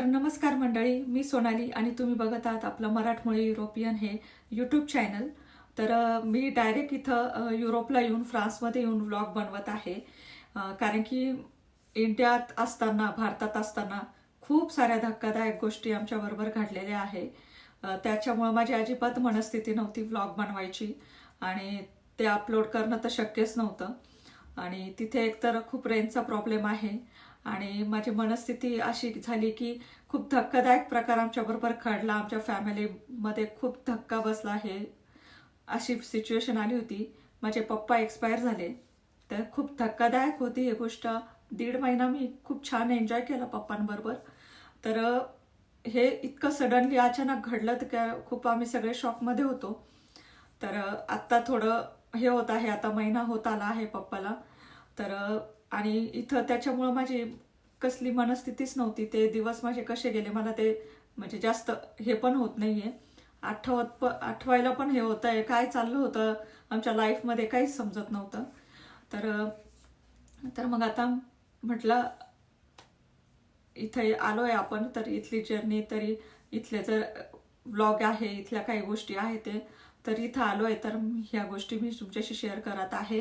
तर नमस्कार मंडळी मी सोनाली आणि तुम्ही बघत आहात आपलं मराठमोळी युरोपियन हे यूट्यूब चॅनल तर मी डायरेक्ट इथं युरोपला येऊन फ्रान्समध्ये येऊन व्लॉग बनवत आहे. कारण की इंडियात असताना भारतात असताना खूप साऱ्या धक्कादायक गोष्टी आमच्याबरोबर घडलेल्या आहे. त्याच्यामुळं माझी अजिबात मनस्थिती नव्हती व्लॉग बनवायची आणि ते अपलोड करणं तर शक्यच नव्हतं. आणि तिथे एकतर खूप रेंजचा प्रॉब्लेम आहे. आणि माझी मनस्थिती अशी झाली की खूप धक्कादायक प्रकार आमच्याबरोबर घडला. आमच्या फॅमिलीमध्ये खूप धक्का बसला हे अशी सिच्युएशन आली होती. माझे पप्पा एक्सपायर झाले. तर खूप धक्कादायक होती ही गोष्ट. दीड महिना मी खूप छान एन्जॉय केला पप्पांबरोबर. तर हे इतकं सडनली अचानक घडलं तर काय खूप आम्ही सगळे शॉकमध्ये होतो. तर आत्ता थोडं हे होत आहे. आता महिना होत आला आहे पप्पाला. तर आणि इथं त्याच्यामुळं माझी कसली मनस्थितीच नव्हती. ते दिवस माझे कसे गेले मला ते म्हणजे जास्त हे पण होत नाहीये. आठवत प आठवायला पण हे होतं आहे काय चाललं होतं? आमच्या लाईफमध्ये काहीच समजत नव्हतं. तर तर मग आता म्हटलं इथे आहे आपण तर इथली जर्नी तरी इथले जर व्लॉग आहे इथल्या काही गोष्टी आहे ते तर इथं आलो आहे तर ह्या गोष्टी मी तुमच्याशी शेअर करत आहे.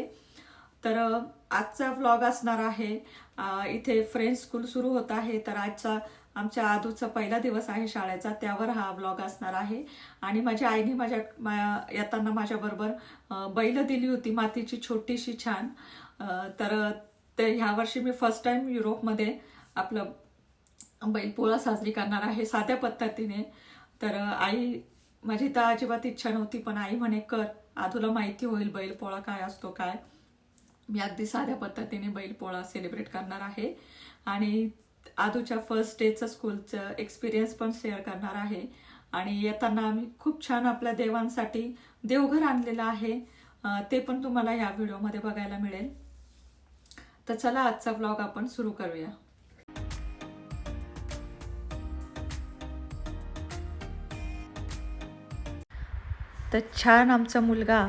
तर आजचा व्लॉग असणार आहे. इथे फ्रेंच स्कूल सुरू होत आहे. तर आजचा आमच्या आदूचा पहिला दिवस आहे शाळेचा. त्यावर हा व्लॉग असणार आहे. आणि माझ्या आईने माझ्या मा- येताना माझ्याबरोबर बैल दिली होती. मातीची छोटीशी छान. तर ते ह्या वर्षी मी फर्स्ट टाईम युरोपमध्ये आपलं बैलपोळा साजरी करणार आहे साध्या पद्धतीने. तर आई माझी तर अजिबात इच्छा नव्हती पण आई म्हणे कर. आधूला माहिती होईल बैलपोळा काय असतो काय. मी अगदी साध्या पद्धतीने बैलपोळा सेलिब्रेट करणार आहे. आणि आधूच्या फर्स्ट डेचं स्कूलचं एक्सपिरियन्स पण शेअर करणार आहे. आणि येताना आम्ही खूप छान आपल्या देवांसाठी देवघर आणलेलं आहे. ते पण तुम्हाला या व्हिडिओमध्ये बघायला मिळेल. तर चला आजचा ब्लॉग आपण सुरू करूया. तर छान आमचा मुलगा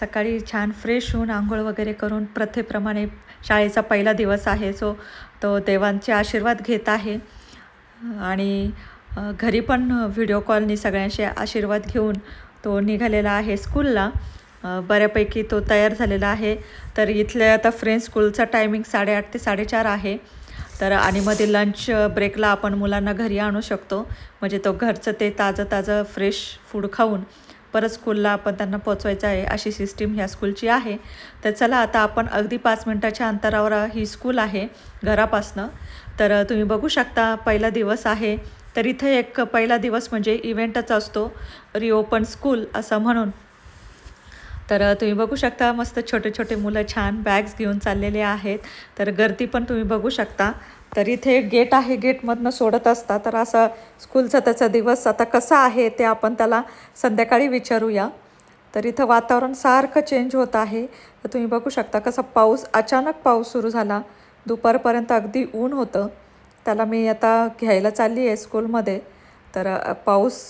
सकाळी छान फ्रेश होऊन आंघोळ वगैरे करून प्रथेप्रमाणे शाळेचा पहिला दिवस आहे. सो तो देवांचे आशीर्वाद घेत आहे. आणि घरी पण व्हिडिओ कॉलनी सगळ्यांशी आशीर्वाद घेऊन तो निघालेला आहे स्कूलला बऱ्यापैकी तो तयार झालेला आहे. तर इथल्या आता फ्रेंड स्कूलचा टायमिंग साडेआठ ते साडेचार आहे. तर आणि मध्ये लंच ब्रेकला आपण मुलांना घरी आणू शकतो. म्हणजे तो घरचं ते ताजं ताजं फ्रेश फूड खाऊन परत स्कूलला आपण त्यांना पोचवायचं आहे अशी सिस्टीम ह्या स्कूलची आहे. तर चला आता आपण अगदी पाच मिनटाच्या अंतरावर ही स्कूल आहे घरापासनं. तर तुम्ही बघू शकता पहिला दिवस आहे. तर इथे एक पहिला दिवस म्हणजे इव्हेंटच असतो. रिओपन स्कूल असं म्हणून. तर तुम्ही बघू शकता मस्त छोटे छोटे मुलं छान बॅग्स घेऊन चाललेले आहेत. तर गर्दी पण तुम्ही बघू शकता. तर इथे गेट आहे. गेटमधनं सोडत असता तर असा स्कूलचा त्याचा दिवस आता कसा आहे ते आपण त्याला संध्याकाळी विचारूया. तर इथं वातावरण सारखं चेंज होत आहे. तर तुम्ही बघू शकता कसा पाऊस अचानक पाऊस सुरू झाला. दुपारपर्यंत अगदी ऊन होतं. त्याला मी आता घ्यायला चालली आहे स्कूलमध्ये तर पाऊस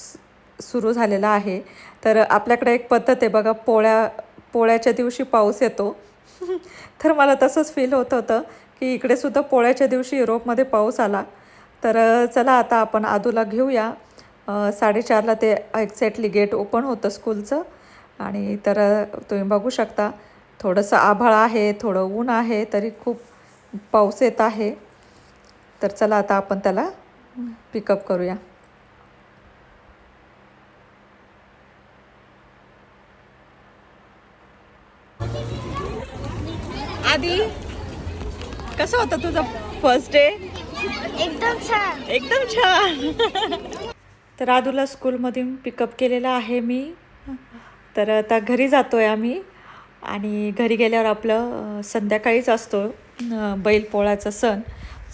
सुरू झालेला आहे. तर आपल्याकडे एक पद्धत आहे बघा पोळ्या पोळ्याच्या दिवशी पाऊस येतो. तर मला तसंच फील होत होतं की इकडे सुद्धा पोळ्याच्या दिवशी युरोपमध्ये पाऊस आला. तर चला आता आपण आदूला घेऊया. साडेचारला ते एक्झॅक्टली गेट ओपन होतं स्कूलचं आणि तर तुम्ही बघू शकता थोडंसं आभाळ आहे थोडं ऊन आहे तरी खूप पाऊस येत आहे. तर चला आता आपण त्याला पिकअप करूया. आधी कसं होतं तुझा फर्स्ट डे एकदम छान. एकदम छान. तर आदूला स्कूलमधून पिकअप केलेलं आहे मी. तर आता घरी जातो आहे आम्ही. आणि घरी गेल्यावर आपलं संध्याकाळीच असतो बैलपोळाचा सण.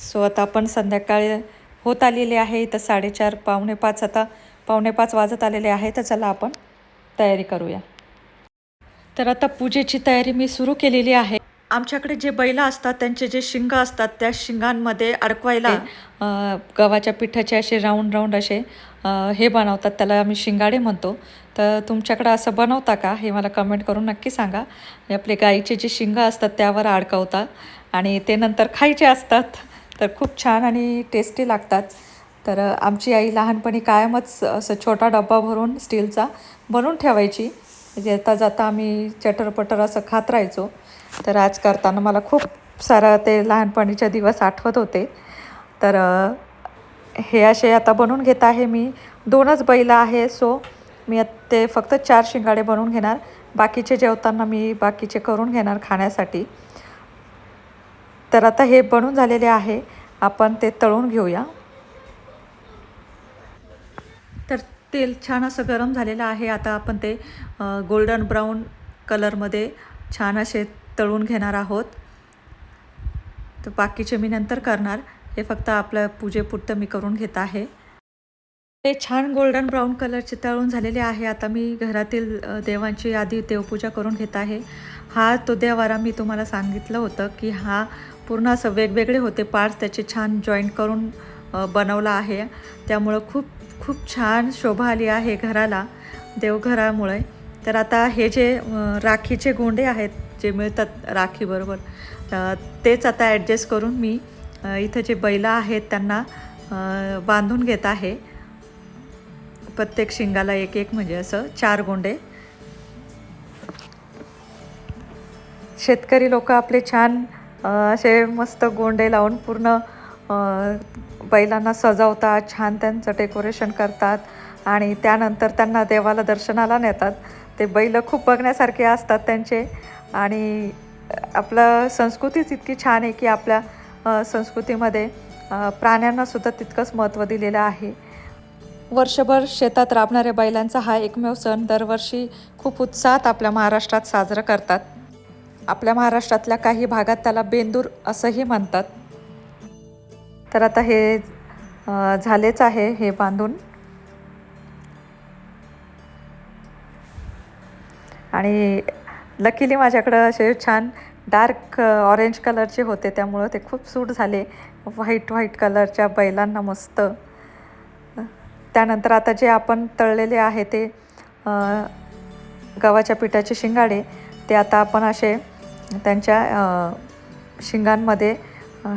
सो आता आपण संध्याकाळी होत आलेले आहे तर साडेचार पावणे पाच. आता पावणे पाच वाजत आलेले आहे तर चला आपण तयारी करूया. तर आता पूजेची तयारी मी सुरू केलेली आहे. आमच्याकडे जे बैल असतात त्यांचे जे शिंग असतात त्या शिंगांमध्ये अडकवायला गव्हाच्या पिठाचे असे राऊंड राऊंड असे हे बनवतात. त्याला आम्ही शिंगाडे म्हणतो. तर तुमच्याकडं असं बनवता का? हे मला कमेंट करून नक्की सांगा. आपले गाईचे जे शिंग असतात त्यावर अडकवतात आणि ते नंतर खायचे असतात. तर खूप छान आणि टेस्टी लागतात. तर आमची आई लहानपणी कायमच असं छोटा डब्बा भरून स्टीलचा बनवून ठेवायची. म्हणजे येता जाता आम्ही चटरपटर असं खात राहायचो. तर आज करताना मला खूप सारं ते लहानपणीचे दिवस आठवत होते. तर हे असे आता बनवून घेत आहे मी. दोनच बैल आहे सो मी ते फक्त चार शिंगाडे बनवून घेणार. बाकीचे जेवताना मी बाकीचे करून घेणार खाण्यासाठी. तर आता हे बनून झालेले आहे. आपण ते तळून घेऊया तर तेल छान असं गरम झालेलं आहे. आता आपण ते गोल्डन ब्राऊन कलरमध्ये छान असे तळून घेणार आहोत. तर बाकीचे मी नंतर करणार. हे फक्त आपल्या पूजेपुरतं मी करून घेत आहे. ते छान गोल्डन ब्राऊन कलरचे तळून झालेले आहे. आता मी घरातील देवांची आधी देवपूजा करून घेत आहे. हा तो देवारा मी तुम्हाला सांगितलं होतं की हा पूर्ण असं वेगवेगळे होते. पार्ट्स त्याचे छान जॉईंट करून बनवला आहे. त्यामुळं खूप खूप छान शोभा आली आहे घराला देवघरामुळे. तर आता हे जे राखीचे गोंडे आहेत जे मिळतात राखीबरोबर तेच आता ॲडजस्ट करून मी इथं जे बैलं आहेत त्यांना बांधून घेत आहे. प्रत्येक शिंगाला एक एक म्हणजे असं चार गोंडे. शेतकरी लोक आपले छान असे मस्त गोंडे लावून पूर्ण बैलांना सजवतात छान त्यांचं डेकोरेशन करतात आणि त्यानंतर त्यांना देवाला दर्शनाला नेतात. ते बैल खूप बघण्यासारखे असतात त्यांचे आणि आपलं संस्कृतीच इतकी छान आहे की आपल्या संस्कृतीमध्ये प्राण्यांनासुद्धा तितकंच महत्त्व दिलेलं आहे. वर्षभर शेतात राबणाऱ्या बैलांचा हा एकमेव सण दरवर्षी खूप उत्साहात आपल्या महाराष्ट्रात साजरा करतात. आपल्या महाराष्ट्रातल्या काही भागात त्याला बेंदूर असंही म्हणतात. तर आता हे झालेच आहे हे बांधून. आणि लकीली माझ्याकडं असे छान डार्क ऑरेंज कलरचे होते त्यामुळं ते खूप सूट झाले. व्हाईट व्हाईट कलरच्या बैलांना मस्त. त्यानंतर आता जे आपण तळलेले आहे ते गव्हाच्या पिठाचे शिंगाडे ते आता आपण असे त्यांच्या शिंगांमध्ये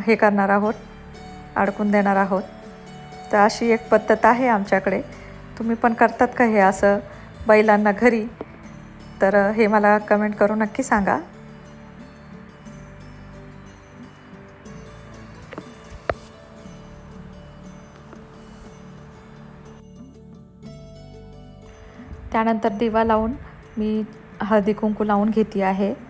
हे करणार आहोत. अडकून देणार आहोत. तर अशी एक पद्धत आहे आमच्याकडे. तुम्ही पण करतात का हे असं बैलांना घरी? तर हे मला कमेंट करून नक्की सांगा. त्यानंतर दिवा लावून मी हळदी कुंकू लावून घेते आहे.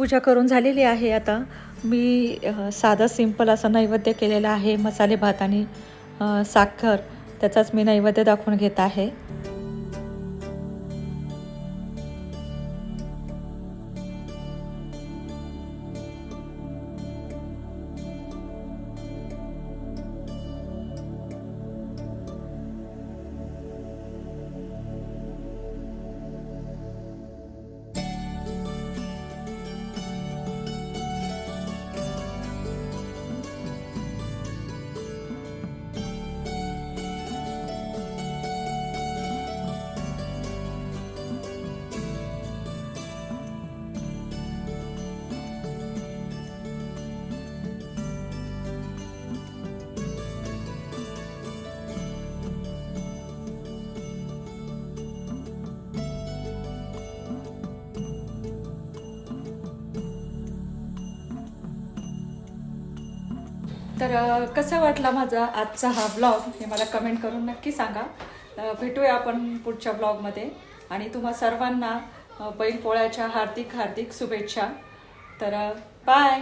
पूजा करून झालेली आहे आता. मी साधं सिंपल असं नैवेद्य केलेलं आहे. मसाले भात आणि साखर. त्याचाच मी नैवेद्य दाखवून घेत आहे. तर कसा वाटला माझा आजचा हा ब्लॉग हे मला कमेंट करून नक्की सांगा. भेटूया आपण पुढच्या ब्लॉगमध्ये आणि तुम्हा सर्वांना बैलपोळ्याच्या हार्दिक हार्दिक शुभेच्छा. तर बाय